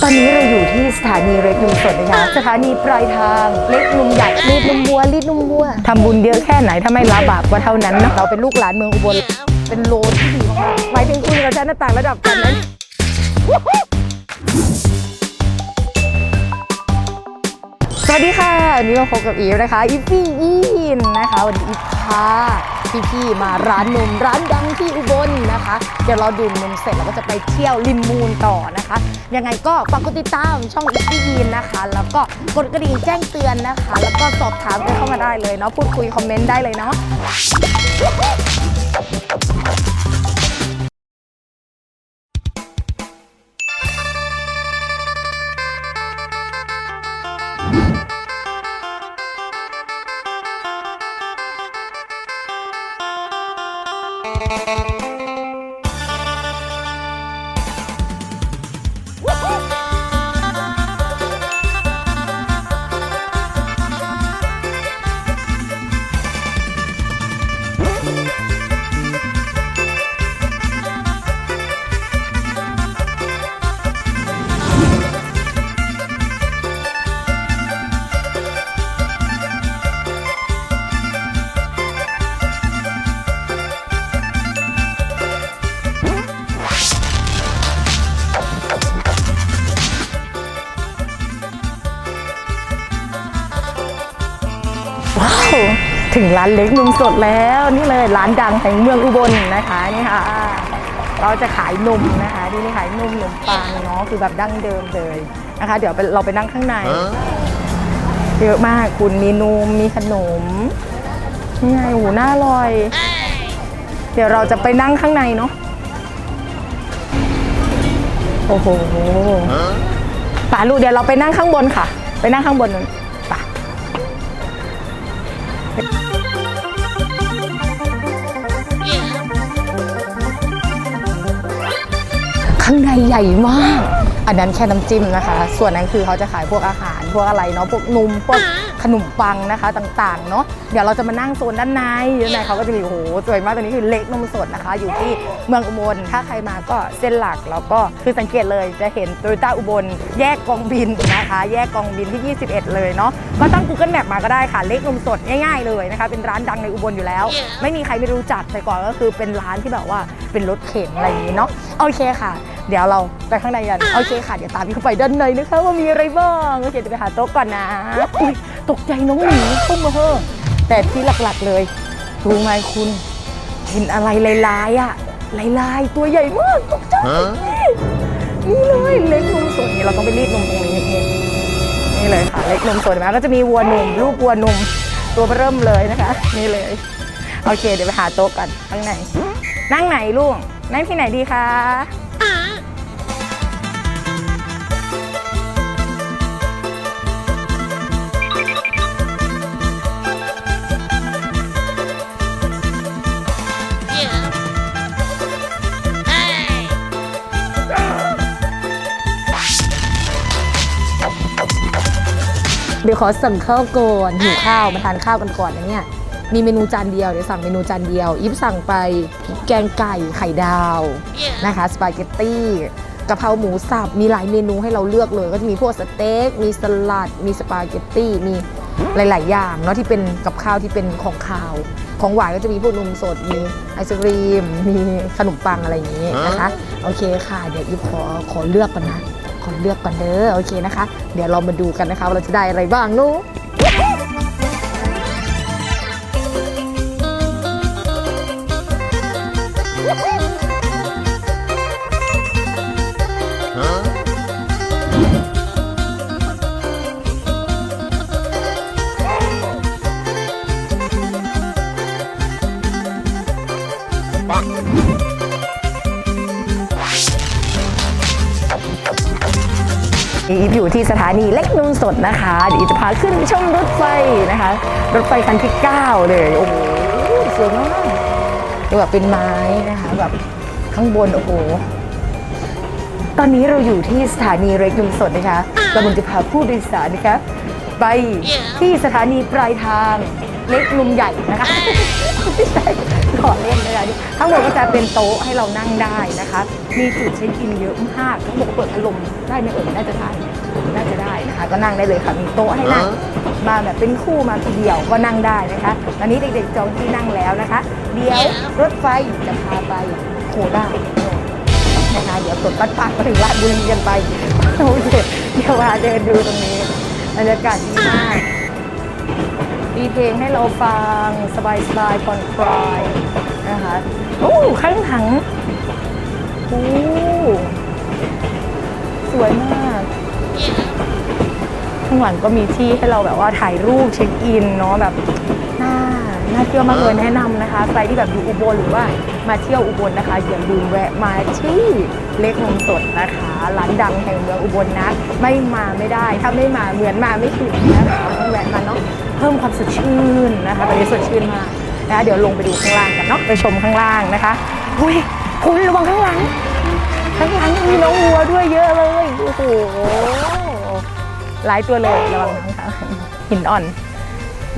ตอนนี้เราอยู่ที่สถานีเล็กนุ่มสดนะคะ สถานีปลายทาง เล็กนุ่มใหญ่รีดนุ่มวัวรีดนุ่มวัวทำบุญเยอะแค่ไหนถ้าไม่ละบาปก็เท่านั้นเนอะเราเป็นลูกหลานเมืองอุบล เป็นโลที่ดีมากๆหมายถึงคุณกับฉันน่ะต่างระดับกันนั้นสวัสดีค่ะวันนี้มาพบกับอีฟนะคะอีฟี่ยีนนะคะวันนี้อีฟพา พี่ๆมาร้านนมร้านดังที่อุบลนะคะ เดี๋ยวเราดื่มนมเสร็จเราก็จะไปเที่ยวริมมูลต่อนะคะ ยังไงก็ฝากกดติดตามช่องอีฟี่ยีนนะคะ แล้วก็กดกระดิ่งแจ้งเตือนนะคะ แล้วก็สอบถามกันเข้ามาได้เลยเนาะพูดคุยคอมเมนต์ได้เลยเนาะ ถึงร้านเล็กนมสดแล้วนี่เลยร้านดังแห่งเมืองอุบลนะคะนี่ค่ะ เราจะขายนมนะคะที่นี่ขายนมนมปังเนาะคือแบบดั้งเดิมเลยนะคะ เดี๋ยวไปเราไปนั่งข้างใน เยอะมากคุณมีนมมีขนมนี่ไงโอ้โหน่าอร่อย เดี๋ยวเราจะไปนั่งข้างในเนาะโอ้โหป่าลูกเดี๋ยวเราไปนั่งข้างบนค่ะ ไปนั่งข้างบนนั้นป่ะ ข้างในใหญ่มาก อันนั้นแค่น้ำจิ้มนะคะ ส่วนนั้นคือเขาจะขายพวกอาหาร พวกอะไรเนาะ พวกนม พวก ขนมปังนะคะต่างๆเนาะเดี๋ยวเราจะมานั่งโซนด้านในด้านในเขาก็จะมีโอ้โหสวยมากตรงนี้คือเล็กนมสดนะคะ อยู่ที่เมืองอุบลถ้าใครมาก็เส้นหลักแล้วก็คือสังเกตเลยจะเห็นโตโยต้าอุบลแยกกองบินนะคะ แยกกองบินที่ 21 เลยเนาะก็ตั้ง Google Map มาก็ได้ค่ะ เล็กนมสดง่ายๆเลยนะคะ เป็นร้านดังในอุบลอยู่แล้ว ไม่มีใครไม่รู้จักแต่ก่อนก็คือเป็นร้านที่แบบว่าเป็นรถเข็นอะไรอย่างนี้เนาะโอเคค่ะเดี๋ยวเราไปข้างในกัน โอเคค่ะ เดี๋ยวตามพี่เข้าไปด้านในนะคะ ว่ามีอะไรบ้าง โอเคจะไปหาโต๊ะก่อนนะ ตกใจน้องหมีเข้ามาเฮ้อะแต่ที่หลักๆเลยรู้ไหมคุณ เห็นอะไรลายๆอะลายๆ ตัวใหญ่มากตกใจนี่เลยเล็กนมสดนี่เราต้องไปรีดนมตรงนี้นี่นี่เลยค่ะ เล็กนมสดเห็นไหมก็จะมีวัวนมลูกวัวนมตัวเริ่มเลยนะคะ นี่เลย โอเค เดี๋ยวไปหาโต๊ะกันข้างในนั่งไหนลูกนั่งที่ไหนดีคะ เดี๋ยวขอสั่งข้าวก่อนหิวข้าวมาทานข้าวกันก่อนนะเนี่ยมีเมนูจานเดียวเดี๋ยวสั่งเมนูจานเดียวอีฟสั่งไปแกงไก่ไข่ดาวนะคะสปาเกตตี้กะเพราหมูสับมีหลายเมนูให้เราเลือกเลย ก็จะมีพวกสเต็กมีสลัด มีสปาเกตตี้มีหลาย ๆ อย่างเนาะที่เป็นกับข้าวที่เป็นของคาว ของหวานก็จะมีพวกนมสดมีไอศครีม มีขนมปังอะไรอย่างนี้นะคะ โอเคค่ะ เดี๋ยวอีฟขอขอเลือกก่อนนะขอ เลือกก่อนเด้อโอเคนะคะ เดี๋ยวเรามาดูกันนะคะว่าเราจะได้อะไรบ้างนู้ ที่สถานีเล็กนุ่มสดนะคะเดี๋ยวจะพาขึ้นชมรถไฟนะคะ รถไฟคันที่ 9 เลยโอ้โหสวยมากดูแบบเป็นไม้นะคะแบบข้างบนโอ้โหตอนนี้เราอยู่ที่สถานีเล็กนุ่มสดนะคะเรากำลังจะพาผู้โดยสารนะคะไปที่สถานีปลายทางเล็กนุ่มใหญ่นะคะไม่ใช่ขอเล่นเลยดิข้างบนก็จะเป็นโต๊ะให้เรานั่งได้นะคะ มีจุดเช็คอินเยอะมากข้งบนก็เปิดพัดลมได้ไหมเอ่ยน่าจะได้ ก็นั่งได้เลยค่ะมีโต๊ะให้นั่งมาแบบเป็นคู่มาทีเดียวก็นั่งได้นะคะตอนนี้เด็กๆจองที่นั่งแล้วนะคะ เดี๋ยวรถไฟจะพาไปโคราชนะคะเดี๋ยวกดปัดปากมาถึงราชบุรีกันไปโอเคเดี๋ยวมาเดินดูตรงนี้บรรยากาศดีมากมีเพลงให้เราฟังสบายสบายๆผ่อนคลายนะคะโอ้ข้างถังโอ้สวยมาก ข้างหลังก็มีที่ให้เราแบบว่าถ่ายรูปเช็คอินเนาะแบบน่าน่าเที่ยวมากเลยแนะนำนะคะใครที่แบบอยู่อุบลหรือว่ามาเที่ยวอุบลนะคะอย่าลืมแวะมาที่เล็กนมสดนะคะร้านดังแห่งเมืองอุบลนะไม่มาไม่ได้ ถ้าไม่มาเหมือนมาไม่ถึงนะคะต้องแวะมาเนาะเพิ่มความสดชื่นนะคะตอนนี้สดชื่นมากนะะเดี๋ยวลงไปดูข้างล่างกันเนาะไปชมข้างล่างนะคะอุ้ยคุณระวังข้างหลังข้างหลังมีน้องวัวด้วยเยอะเลยโอ้โห หลายตัวเลยระวังนะคะหินอ่อน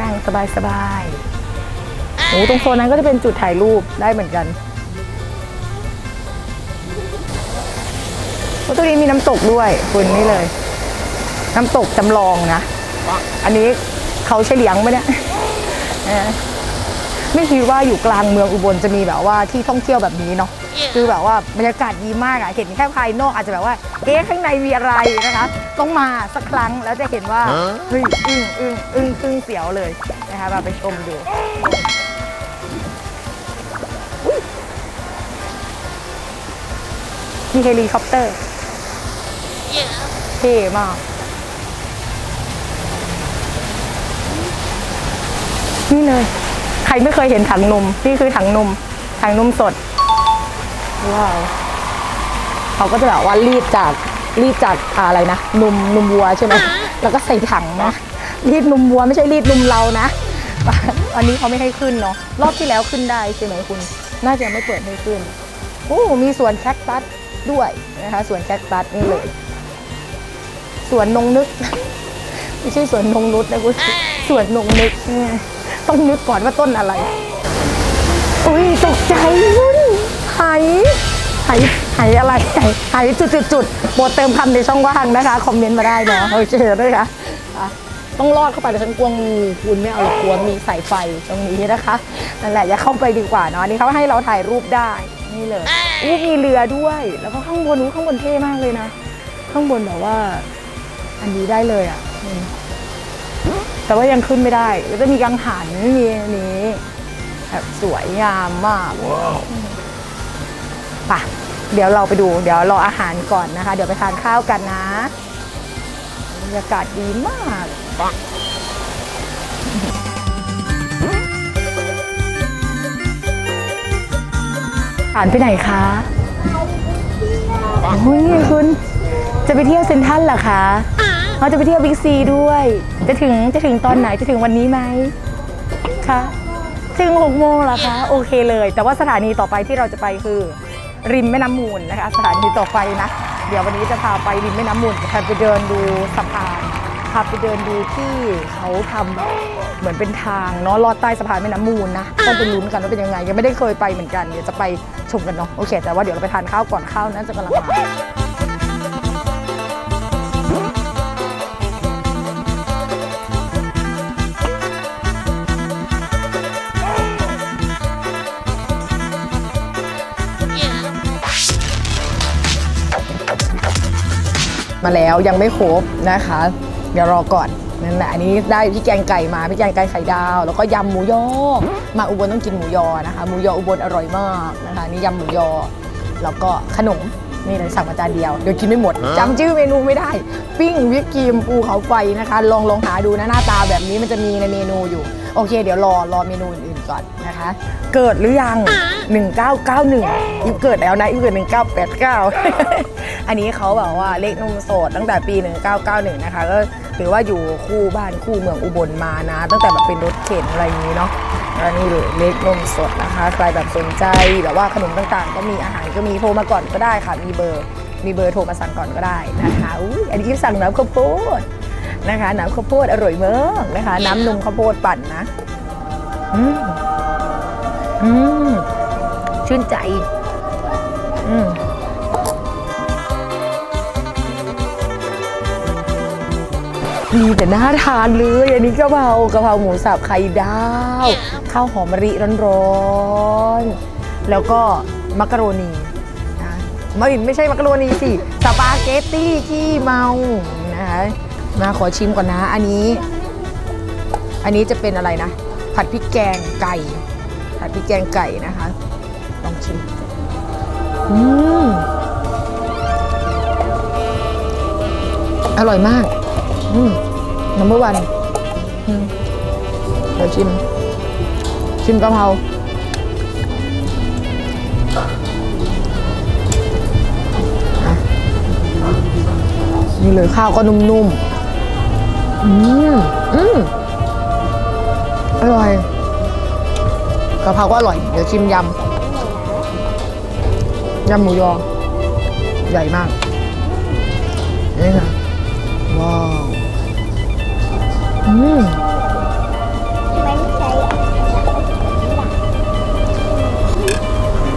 นั่งสบายสบายๆโอ้ตรงโซนนั้นก็จะเป็นจุดถ่ายรูปได้เหมือนกันโอ้ตรงนี้มีน้ำตกด้วยคุณนี่เลย น้ำตกจำลองนะ อันนี้เขาเฉลียงไหมเนี่ยไม่คิดว่าอยู่กลางเมืองอุบลจะมีแบบว่าที่ท่องเที่ยวแบบนี้เนาะ คือแบบว่าบรรยากาศดีมากอะเห็นแค่ภายนอกอาจจะแบบว่าเอ๊ะข้างในมีอะไรนะคะ ต้องมาสักครั้งแล้วจะเห็นว่าเฮ้ยอึ้งอึ้งอึ้งอึ้งเสียวเลยนะคะมาไปชมดูอุ๊ยมีเฮลิคอปเตอร์เท่มากนี่เลย ใครไม่เคยเห็นถังนม นี่คือถังนม ถังนมสด ว้าวเขาก็จะแบบว่ารีดจากรีดจากอ่าอะไรนะนมนมวัวใช่ไหมแล้วก็ใส่ถังนะรีดนมวัวไม่ใช่รีดนมเรานะอันนี้เขาไม่ให้ขึ้นเนาะรอบที่แล้วขึ้นได้ใช่ไหมคุณ น่าจะไม่เปิดให้ขึ้นโอ้มีสวนแคคตัสด้วยนะคะสวนแคคตัสนี่เลยสวนนงนึก ไม่ใช่สวนนงนุษนะคุณสวนนงนึกเนี่ยต้องนึกก่อนว่าต้นอะไร อุ้ยตกใจคุณ ไหไหไหอะไรไหไหจุดจุดจุดโปรดเติมคำในช่องว่างนะคะ คอมเมนต์มาได้เนาะโอเคด้วยค่ะอะต้องรอดเข้าไปแต่ฉันกลัวงูคุณไม่เอาหรอกกลัวมีสายไฟตรงนี้นะคะนั่นแหละอย่าเข้าไปดีกว่าเนาะอันนี้เขาให้เราถ่ายรูปได้นี่เลยอู้มีเรือด้วย แล้วก็ข้างบนอู้ข้างบนเท่มากเลยนะ ข้างบนแบบว่า อันนี้ได้เลยอะอืมแต่ว่ายังขึ้นไม่ได้แล้วจะมีกังหันมีอันนี้แบบสวยงามมาก ป่ะ เดี๋ยวเราไปดู เดี๋ยวรออาหารก่อนนะคะ เดี๋ยวไปทานข้าวกันนะบรรยากาศดีมากผ่านไปไหนคะโอ้ยคุณ จะไปเที่ยวเซ็นทรัลเหรอคะเขาจะไปเที่ยวบิ๊กซีด้วย จะถึงจะถึงตอนไหนจะถึงวันนี้ไหมคะถึงหกโมงเหรอคะ โอเคเลย แต่ว่าสถานีต่อไปที่เราจะไปคือ ริมแม่น้ำมูลนะคะสถานีต่อไปนะ เดี๋ยววันนี้จะพาไปริมแม่น้ำมูลพาไปเดินดูสะพานพาไปเดินดูที่เขาทำเหมือนเป็นทางเนาะลอดใต้สะพานแม่น้ำมูลนะต้องไปลุ้นกันว่าเป็นยังไง ยังไม่ได้เคยไปเหมือนกันเดี๋ยวจะไปชมกันเนาะโอเค แต่ว่าเดี๋ยวเราไปทานข้าวก่อนข้าวน่าจะกำลังมา มาแล้วยังไม่ครบนะคะ เดี๋ยวรอก่อนนั่นแหละอันนี้ได้พี่แกงไก่มาพี่แกงไก่ไข่ดาว แล้วก็ยำหมูยอมาอุบลต้องกินหมูยอนะคะหมูยออุบลอร่อยมากนะคะนี่ยำหมูยอ แล้วก็ขนมนี่เลยสั่งมาจานเดียวเดี๋ยวกินไม่หมดจำชื่อเมนูไม่ได้ ปิ้งวิปครีมปูเขาไฟนะคะ ลองลองหาดูนะหน้าตาแบบนี้มันจะมีในเมนูอยู่ โอเค เดี๋ยวรอรอเมนูอื่นๆก่อนนะคะ เกิดหรือยัง 1991อีฟเกิดแล้วนะอีฟเกิด 1989 อันนี้เขาแบบว่าเลขนมโสดตั้งแต่ปี 1991 นะคะ ก็ถือว่าอยู่คู่บ้านคู่เมืองอุบลมานะ ตั้งแต่แบบเป็นรถเข็นอะไรอย่างนี้เนาะแล้วนี่เลยเลขนมสดนะคะใครแบบสนใจแบบว่าขนมต่างๆ ก็มีอาหารก็มีโทรมาก่อนก็ได้ค่ะ มีเบอร์มีเบอร์โทรมาสั่งก่อนก็ได้นะคะอุ้ยอันนี้สั่งน้ำข้าวโพดนะคะน้ำข้าวโพดอร่อยมากนะคะ น้ำนมข้าวโพดปั่นนะอืมอืมชื่นใจ อืม มีแต่น่าทานเลย อันนี้กะเพรากะเพราหมูสับไข่ดาว ข้าวหอมมะลิร้อนๆ แล้วก็มักกะโรนีนะไม่ไม่ใช่มักกะโรนีสิ สปาเกตตี้ขี้เมานะคะมาขอชิมก่อนนะ อันนี้ อันนี้จะเป็นอะไรนะ ผัดพริกแกงไก่ ผัดพริกแกงไก่นะคะ ลองชิม อืมอร่อยมาก น้ำเบอร์วันเดี๋ยวชิม ชิมกะเพราอนี่เลยข้าวก็นุ่มๆ อืม อืม อร่อยกะเพราก็อร่อย เดี๋ยวชิมยำ ยำหมูยอ ใหญ่มาก นี่ค่ะ ว้าว อืมไม่ใช่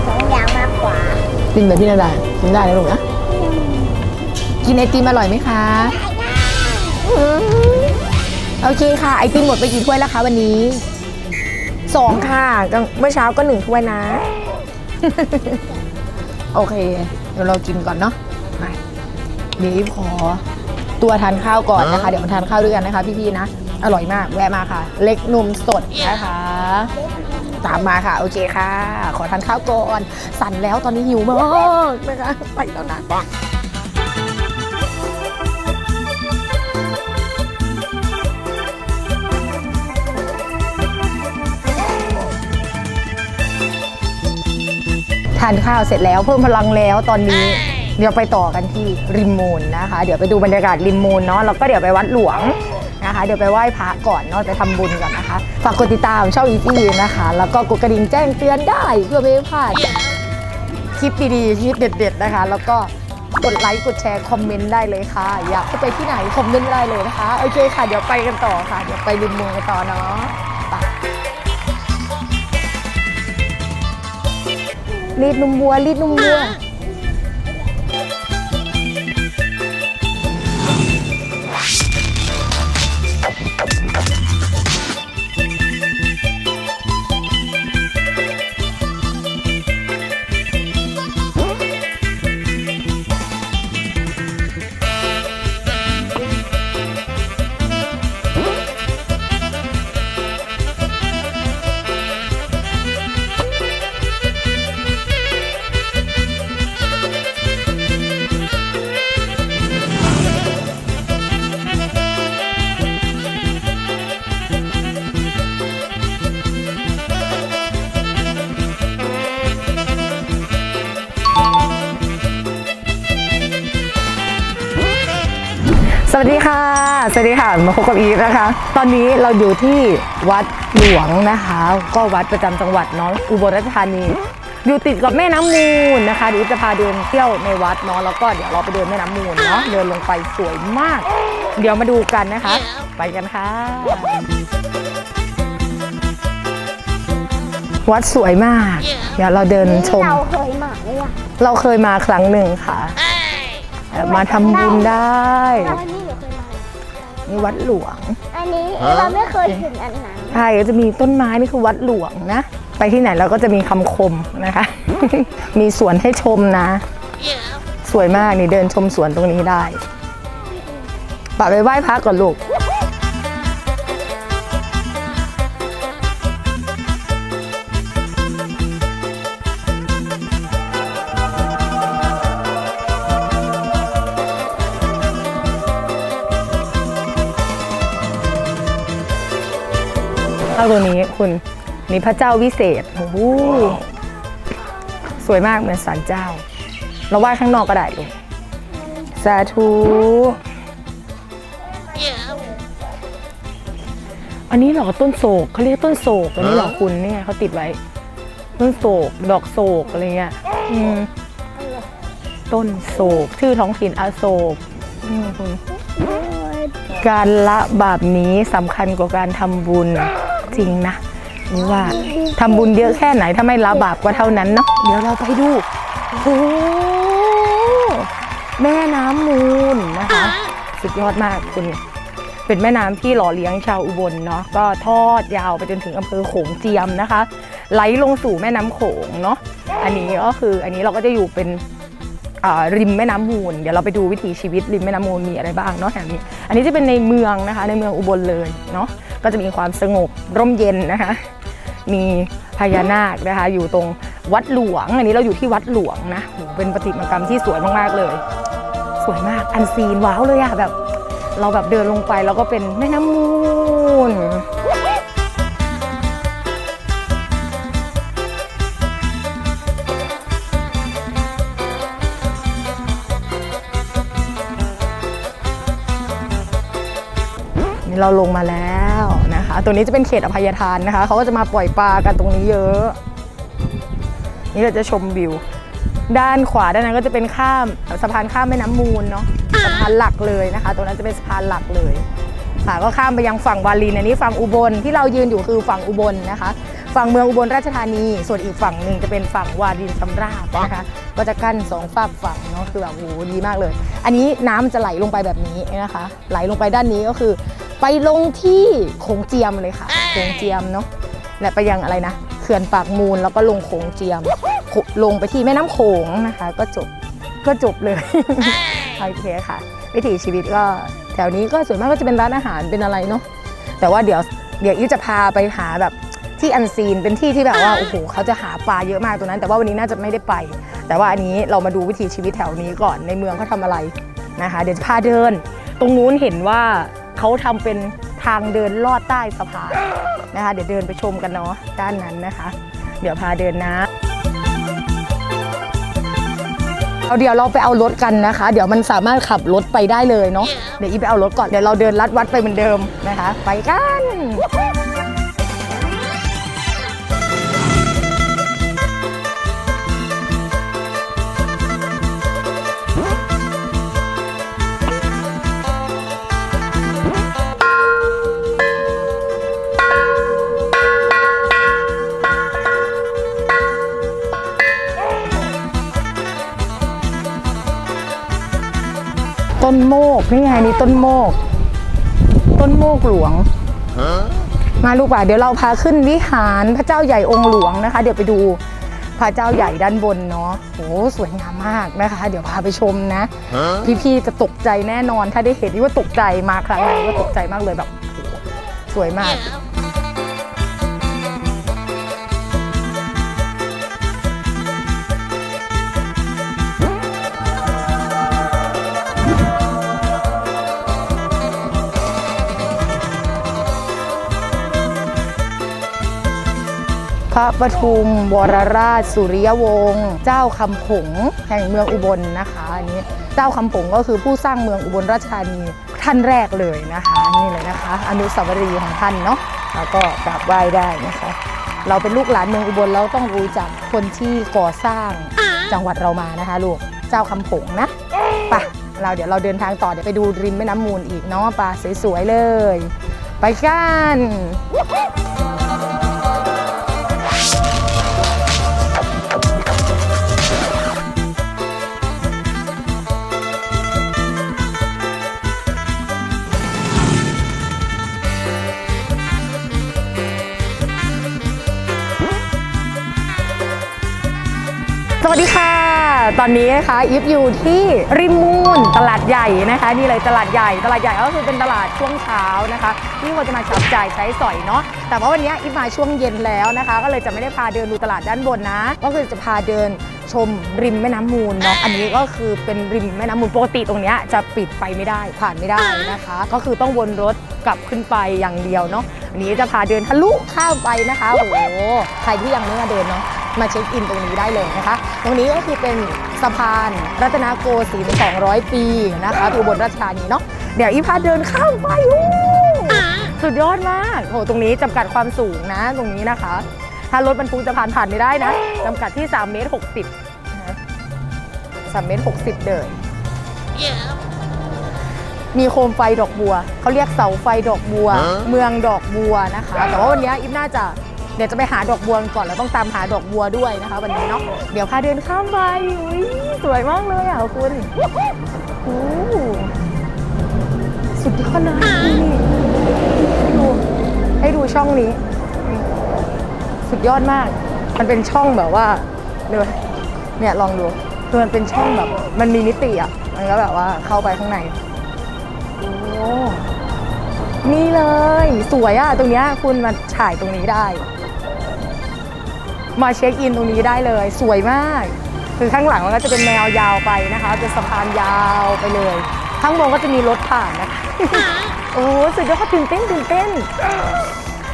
สองอย่างมากกว่า กินแบบพี่นาดากินได้นะลูกนะ กินไอติมอร่อยไหมคะอืมโอเคค่ะ ไอติมหมดไปกี่ถ้วยแล้วคะวันนี้สองค่ะก็เมื่อเช้าก็หนึ่งถ้วยนะ โอเค เดี๋ยวเรากินก่อนเนาะมาเดี๋ยวอีฟขอ ตัวทานข้าวก่อนนะคะ เดี๋ยวมาทานข้าวด้วยกันนะคะ พี่ๆนะ อร่อยมากแวะมาค่ะ เล็กนมสดนะคะ ตามมาค่ะ โอเคค่ะ ขอทานข้าวก่อน สั่นแล้วตอนนี้หิวมากนะคะไปแล้วนะทานข้าวเสร็จแล้วเพิ่มพลังแล้วตอนนี้ เดี๋ยวไปต่อกันที่ริมมูลนะคะ เดี๋ยวไปดูบรรยากาศริมมูลเนาะแล้วก็เดี๋ยวไปวัดหลวงนะคะ เดี๋ยวไปไหว้พระก่อนเนาะไปทำบุญก่อนนะคะ ฝากกดติดตามช่องอีซี่นะคะ แล้วก็กดกระดิ่งแจ้งเตือนได้เพื่อไม่ให้พลาดคลิปดีๆคลิปเด็ด ๆ นะคะ แล้วก็กดไลค์กดแชร์คอมเมนต์ได้เลยค่ะ อยากไปที่ไหนคอมเมนต์ได้เลยนะคะโอเคค่ะเดี๋ยวไปกันต่อค่ะเดี๋ยวไปริมมูลกันต่อเนาะรีดนมวัวรีดนมวัว สวัสดีค่ะ มาพบกับอีฟนะคะ ตอนนี้เราอยู่ที่วัดหลวงนะคะ ก็วัดประจำจังหวัดเนาะอุบลราชธานี อยู่ติดกับแม่น้ำมูลนะคะเดี๋ยวจะพาเดินเที่ยวในวัดเนาะแล้วก็เดี๋ยวเราไปเดินแม่น้ำมูลเนาะเดินลงไปสวยมาก เดี๋ยวมาดูกันนะคะ ไปกันค่ะ วัดสวยมาก เดี๋ยวเราเดินชม เราเคยมาเลยอะเราเคยมาครั้งหนึ่งค่ะ มาทำบุญได้ นี่วัดหลวง อันนี้เราไม่เคยถึงอันนั้นใช่ก็จะมีต้นไม้นี่คือวัดหลวงนะ ไปที่ไหนเราก็จะมีคำคมนะคะ มีสวนให้ชมนะ สวยมากนี่เดินชมสวนตรงนี้ได้ปะไปไหว้พระก่อนลูก เอาตัวนี้คุณนี่พระเจ้าวิเศษโอ้โหสวยมากเหมือนศาลเจ้า เราไหว้ข้างนอกก็ได้ลูกสาธุอันนี้เหรอต้นโศกเขาเรียกต้นโศกอันนี้เหรอคุณเนี่ยเขาติดไว้ ต้นโศก ดอกโศกอะไรเงี้ยอืมต้นโศก ชื่อท้องถิ่นอโศกอืมคุณการละบาปนี้สำคัญกว่าการทำบุญ จริงนะนี่ว่าทำบุญเยอะแค่ไหนถ้าไม่ละบาปก็เท่านั้นเนาะเดี๋ยวเราไปดูโอ้แม่น้ำมูลนะคะ สุดยอดมากคุณเป็นแม่น้ำที่หล่อเลี้ยงชาวอุบลเนาะก็ทอดยาวไปจนถึงอำเภอโขงเจียมนะคะ ไหลลงสู่แม่น้ำโขงเนาะอันนี้ก็คืออันนี้เราก็จะอยู่เป็น ริมแม่น้ำมูล เดี๋ยวเราไปดูวิถีชีวิตริมแม่น้ำมูลมีอะไรบ้างเนาะแถวนี้ อันนี้จะเป็นในเมืองนะคะ ในเมืองอุบลเลยเนาะก็จะมีความสงบร่มเย็นนะคะ มีพญานาคนะคะ อยู่ตรงวัดหลวง อันนี้เราอยู่ที่วัดหลวงนะโหเป็นประติมากรรมที่สวยมากๆเลย สวยมากอันซีนว้าวเลยอะแบบ เราแบบเดินลงไปแล้วก็เป็นแม่น้ำมูล เราลงมาแล้วนะคะ ตัวนี้จะเป็นเขตอภัยทานนะคะเขาก็จะมาปล่อยปลากันตรงนี้เยอะ นี่เราจะชมวิว ด้านขวาด้านนั้นก็จะเป็นข้ามสะพานข้ามแม่น้ำมูลเนาะสะพานหลักเลยนะคะ ตรงนั้นจะเป็นสะพานหลักเลยค่ะก็ข้ามไปยังฝั่งวาลินอันนี้ฝั่งอุบลที่เรายืนอยู่คือฝั่งอุบลนะคะ ฝั่งเมืองอุบลราชธานี ส่วนอีกฝั่งหนึ่งจะเป็นฝั่งวารินชำราบนะคะก็จะกั้นสองฝากฝั่งเนาะคือแบบโอ้โหดีมากเลย อันนี้น้ำจะไหลลงไปแบบนี้นะคะ ไหลลงไปด้านนี้ก็คือ ไปลงที่โขงเจียมเลยค่ะโขงเจียมเนาะและไปยังอะไรนะเขื่อนปากมูลแล้วก็ลงโขงเจียม ลงไปที่แม่น้ำโขงนะคะ ก็จบก็จบเลยโอเคค่ะ วิถีชีวิตก็แถวนี้ก็ส่วนมากก็จะเป็นร้านอาหารเป็นอะไรเนาะแต่ว่าเดี๋ยวเดี๋ยวอีฟจะพาไปหาแบบที่อันซีนเป็นที่ที่แบบว่าโอ้โหเขาจะหาปลาเยอะมากตรงนั้น แต่ว่าวันนี้น่าจะไม่ได้ไป แต่ว่าอันนี้เรามาดูวิถีชีวิตแถวนี้ก่อนในเมืองเขาทำอะไรนะคะ เดี๋ยวจะพาเดิน ตรงนู้นเห็นว่า เขาทำเป็นทางเดินลอดใต้สะพานนะคะ เดี๋ยวเดินไปชมกันเนาะด้านนั้นนะคะ เดี๋ยวพาเดินนะเอาเดี๋ยวเราไปเอารถกันนะคะ เดี๋ยวมันสามารถขับรถไปได้เลยเนาะเดี๋ยวอีไปเอารถก่อนเดี๋ยวเราเดินลัดวัดไปเหมือนเดิมนะคะ ไปกัน ต้นโมก นี่ไงนี่ต้นโมก ต้นโมกหลวง มาลูกป่ะเดี๋ยวเราพาขึ้นวิหารพระเจ้าใหญ่องค์หลวงนะคะ เดี๋ยวไปดูพระเจ้าใหญ่ด้านบนเนาะโหสวยงามมากนะคะ เดี๋ยวพาไปชมนะ พี่ๆจะตกใจแน่นอนถ้าได้เห็นนี่ว่าตกใจมาครั้งนี้ว่าตกใจมากเลยแบบโหสวยมาก ระปทุมวรราชสุริยวงศ์เจ้าคำผงแห่งเมืองอุบลนะคะอันนี้เจ้าคำผงก็คือผู้สร้างเมืองอุบลราชธานีท่านแรกเลยนะคะ นี่เลยนะคะ อนุสาวรีย์ของท่านเนาะแล้วก็กราบไหว้ได้นะคะ เราเป็นลูกหลานเมืองอุบลเราต้องรู้จักคนที่ก่อสร้างจังหวัดเรามานะคะลูกเจ้าคำผงนะไปะเราเดี๋ยวเราเดินทางต่อเดี๋ยวไปดูริมแม่น้ำมูลอีกเนาะปลาสวยๆเลย ไปกัน วัสดีค่ะ ตอนนี้นะคะอีฟอยู่ที่ริมมูลตลาดใหญ่นะคะนี่เลยตลาดใหญ่ ตลาดใหญ่ก็คือเป็นตลาดช่วงเช้านะคะที่คนจะมาจับจ่ายใช้สอยเนาะแต่ว่าวันนี้อีฟมาช่วงเย็นแล้วนะคะ ก็เลยจะไม่ได้พาเดินดูตลาดด้านบนนะ ก็คือจะพาเดิน ชมริมแม่น้ำมูลเนาะอันนี้ก็คือเป็นริมแม่น้ำมูลปกติตรงเนี้ยจะปิดไปไม่ได้ผ่านไม่ได้นะคะ ก็คือต้องวนรถกลับขึ้นไปอย่างเดียวเนาะวันนี้จะพาเดินทะลุข้ามไปนะคะโอ้โหใครที่ยังไม่มาเดินเนาะมาเช็คอินตรงนี้ได้เลยนะคะ ตรงนี้ก็คือเป็นสะพานรัตนโกสินทร์200 ปีนะคะอุบลราชธานีเนาะเดี๋ยวอีพาเดินข้ามไปอู้สุดยอดมากโหตรงนี้จำกัดความสูงนะตรงนี้นะคะ ถ้ารถบรรทุกจะผ่านผ่านไม่ได้นะจำกัดที่3เมตร60นะ3เมตร60 เดินมีโคมไฟดอกบัว เขาเรียกเสาไฟดอกบัว เมืองดอกบัวนะคะ แต่ว่าวันนี้อิฟน่าจะเดี๋ยวจะไปหาดอกบัวกันก่อนแล้วต้องตามหาดอกบัวด้วยนะคะ วันนี้เนาะเดี๋ยวพาเดินข้ามไปอุ้ยสวยมากเลยอะคุณโอ้สุดยอดเลยนี่ให้ดูให้ดูช่องนี้นี่ สุดยอดมาก มันเป็นช่องแบบว่าเดี๋ยวเนี่ยลองดูคือมันเป็นช่องแบบ มันมีมิติอะ มันก็แบบว่าเข้าไปข้างในโอ้นี่เลย สวยอะตรงเนี้ยคุณมาถ่ายตรงนี้ได้ มาเช็คอินตรงนี้ได้เลย สวยมาก คือข้างหลังมันก็จะเป็นแนวยาวไปนะคะ เป็นสะพานยาวไปเลย ข้างบนก็จะมีรถผ่านนะคะ โอ้โหสุดยอดตื่นเต้นตื่นเต้น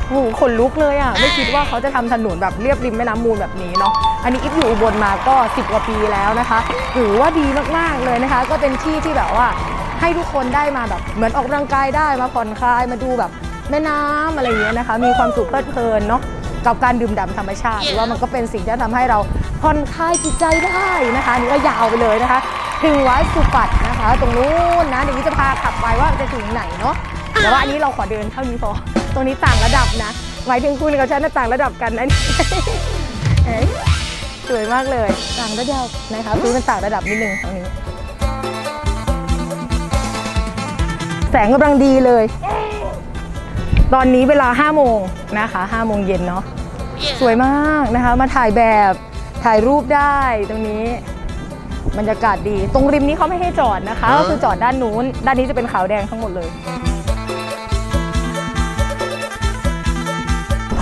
โอ้โหขนลุกเลยอะ ไม่คิดว่าเขาจะทำถนนแบบเรียบริมแม่น้ำมูลแบบนี้เนาะ อันนี้อิฟอยู่อุบลมาก็ 10 กว่าปีแล้วนะคะถือว่าดีมากๆเลยนะคะ ก็เป็นที่ที่แบบว่าให้ทุกคนได้มาแบบเหมือนออกกำลังกายได้มาผ่อนคลายมาดูแบบแม่น้ำอะไรอย่างเงี้ยนะคะ มีความสุขเพลิดเพลินเนาะกับการดื่มด่ำธรรมชาติหรือว่ามันก็เป็นสิ่งที่ทำให้เราผ่อนคลายจิตใจได้นะคะอันนี่ก็ยาวไปเลยนะคะ ถึงวัดสุปัตนะคะ ตรงนู้นนะเดี๋ยวนี้จะพาขับไปว่าจะถึงไหนเนาะแต่ว่าอันนี้เราขอเดินเท่านี้พอ ตรงนี้ต่างระดับนะ หมายถึงคุณกับฉันน่ะต่างระดับกันนะเอ้ยสวยมากเลยต่างระดับนะคะพื้นมันต่างระดับนิดนึงตรงนี้ แสงกำลังดีเลย ตอนนี้เวลา5โมงนะคะ5โมงเย็นเนาะสวยมากนะคะ มาถ่ายแบบถ่ายรูปได้ตรงนี้บรรยากาศดี ตรงริมนี้เขาไม่ให้จอดนะคะ ก็คือจอดด้านนู้น ด้านนี้จะเป็นขาวแดงทั้งหมดเลย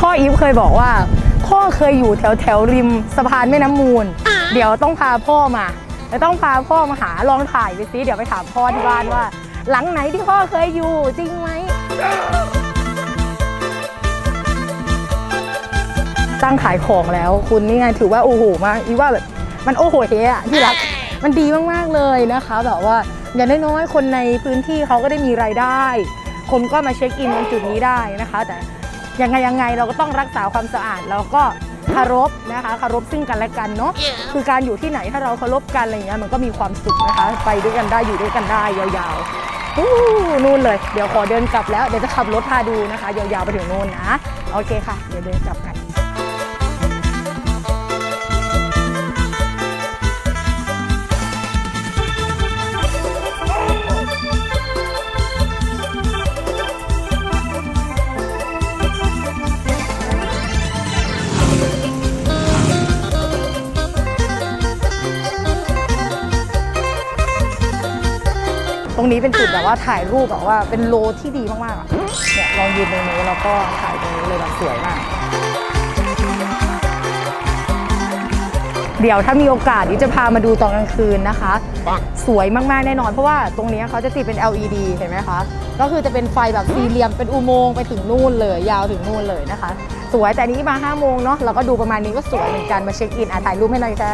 พ่ออีฟเคยบอกว่า พ่อเคยอยู่แถวแถวริมสะพานแม่น้ำมูล เดี๋ยวต้องพาพ่อมาเดี๋ยวต้องพาพ่อมาหาลองถ่ายไปซิเดี๋ยวไปถามพ่อที่บ้านว่า หลังไหนที่พ่อเคยอยู่จริงไหมตั้งขายของแล้ว คุณนี่ไงถือว่าโอ้โหมากอีว่าแบบมันโอ้โหเฮอะที่รักมันดีมากๆเลยนะคะ แบบว่าอย่างน้อยๆคนในพื้นที่เขาก็ได้มีรายได้ คนก็มาเช็คอินตรงจุดนี้ได้นะคะ แต่ ยังไงยังไงเราก็ต้องรักษาความสะอาดแล้วก็เคารพนะคะเคารพซึ่งกันและกันเนาะคือการอยู่ที่ไหนถ้าเราเคารพกันอะไรอย่างเงี้ยมันก็มีความสุขนะคะไปด้วยกันได้อยู่ด้วยกันได้ยาวๆอู้นู่นเลย เดี๋ยวขอเดินกลับแล้วเดี๋ยวจะขับรถพาดูนะคะ ยาวๆไปถึงนู่นนะโอเคค่ะ เดี๋ยวเดินกลับกัน รงนี้เป็นจุดแบบว่าถ่ายรูปแบบว่าเป็นโลที่ดีมากๆอะเนี่ยลองยืนตรงนี้แล้วก็ถ่ายตรงนี้เลยแบบสวยมาก เดี๋ยวถ้ามีโอกาสนี้จะพามาดูตอนกลางคืนนะคะ สวยมากๆแน่นอน เพราะว่าตรงนี้เขาจะติดเป็น LED เห็นไหมคะก็คือจะเป็นไฟแบบสี่เหลี่ยมเป็นอุโมงค์ไปถึงนู่นเลย ยาวถึงนู่นเลยนะคะ สวยแต่นี้มา5โมงเนาะเราก็ดูประมาณนี้ก็สวยเหมือนกันมาเช็คอินอะถ่ายรูปให้หน่อยค่ะ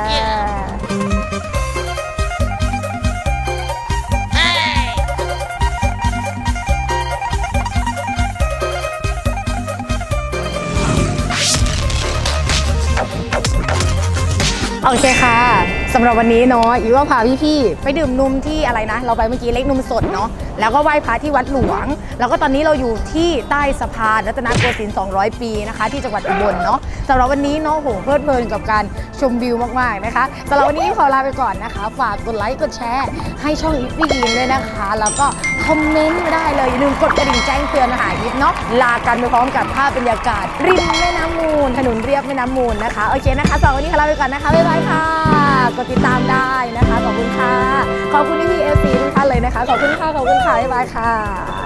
โอเคค่ะ สำหรับวันนี้เนาะอีว่าพาพี่ๆไปดื่มนมที่อะไรนะ เราไปเมื่อกี้เล็กนมสดเนาะแล้วก็ไหว้พระที่วัดหลวง แล้วก็ตอนนี้เราอยู่ที่ใต้สะพานรัตนโกสินทร์200 ปีนะคะ ที่จังหวัดอุบลเนาะสำหรับวันนี้เนาะโหเพลิดเพลินกับการชมวิวมากๆนะคะสำหรับวันนี้ขอลาไปก่อนนะคะ ฝากกดไลค์กดแชร์ให้ช่องอีฟฟี่ยินด้วยนะคะ แล้วก็คอมเมนต์มาได้เลยอย่าลืมกดกระดิ่งแจ้งเตือนหาอีฟเนาะลากันไปพร้อมกับภาพบรรยากาศริมแม่น้ำมูลถนนเรียบแม่น้ำมูลนะคะโอเคนะคะสำหรับวันนี้ขอลาไปก่อนนะคะบ๊ายบายค่ะ กดติดตามได้นะคะ ขอบคุณค่ะ ขอบคุณที่พีเอฟซีทุกท่านเลยนะคะ ขอบคุณค่ะ ขอบคุณค่ะบ๊ายบายค่ะ